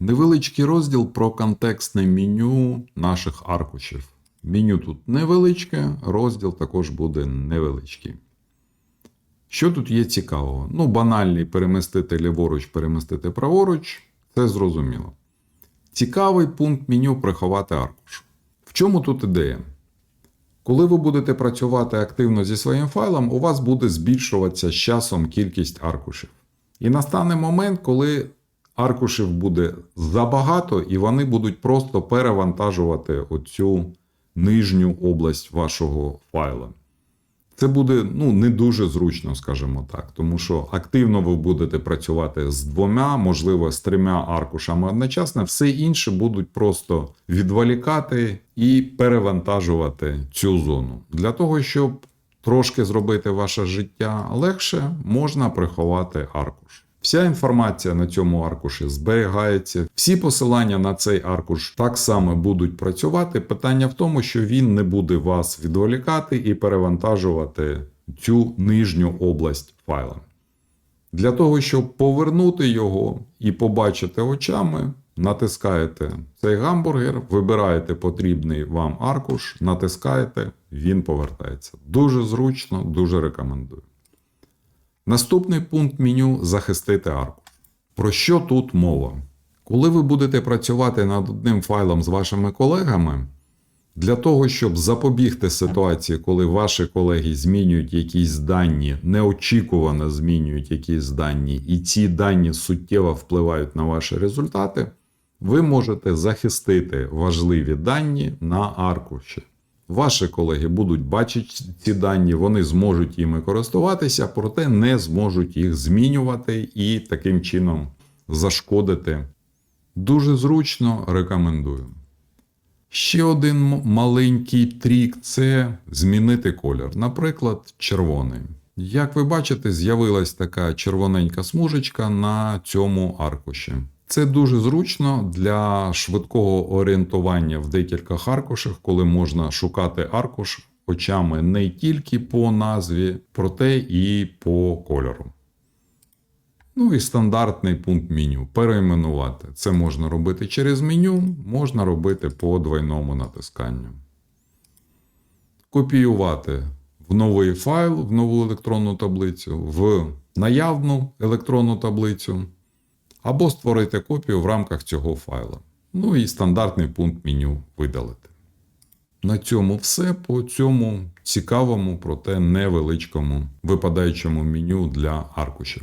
Невеличкий розділ про контекстне меню наших аркушів. Меню тут невеличке, розділ також буде невеличкий. Що тут є цікавого? Ну, банальний перемістити ліворуч, перемістити праворуч це зрозуміло. Цікавий пункт меню приховати аркуш. В чому тут ідея? Коли ви будете працювати активно зі своїм файлом, у вас буде збільшуватися з часом кількість аркушів. І настане момент, коли аркушів буде забагато, і вони будуть просто перевантажувати оцю нижню область вашого файла. Це буде ну, не дуже зручно, скажімо так, тому що активно ви будете працювати з двома, можливо, з трьома аркушами одночасно, все інше будуть просто відволікати і перевантажувати цю зону. Для того, щоб трошки зробити ваше життя легше, можна приховати аркуш. Вся інформація на цьому аркуші зберігається. Всі посилання на цей аркуш так само будуть працювати. Питання в тому, що він не буде вас відволікати і перевантажувати цю нижню область файла. Для того, щоб повернути його і побачити очами, натискаєте цей гамбургер, вибираєте потрібний вам аркуш, натискаєте, він повертається. Дуже зручно, дуже рекомендую. Наступний пункт меню захистити аркуш. Про що тут мова? Коли ви будете працювати над одним файлом з вашими колегами, для того, щоб запобігти ситуації, коли ваші колеги змінюють якісь дані, неочікувано змінюють якісь дані, і ці дані суттєво впливають на ваші результати, ви можете захистити важливі дані на аркуші. Ваші колеги будуть бачити ці дані, вони зможуть іми користуватися, проте не зможуть їх змінювати і таким чином зашкодити. Дуже зручно рекомендую. Ще один маленький трік це змінити колір, наприклад, червоний. Як ви бачите, з'явилась така червоненька смужечка на цьому аркуші. Це дуже зручно для швидкого орієнтування в декількох аркушах, коли можна шукати аркуш очами не тільки по назві, проте і по кольору. Ну і стандартний пункт меню перейменувати. Це можна робити через меню, можна робити по двойному натисканню. Копіювати в новий файл, в нову електронну таблицю, в наявну електронну таблицю, або створити копію в рамках цього файла. Ну і стандартний пункт меню видалити. На цьому все по цьому цікавому, проте невеличкому випадаючому меню для аркушів.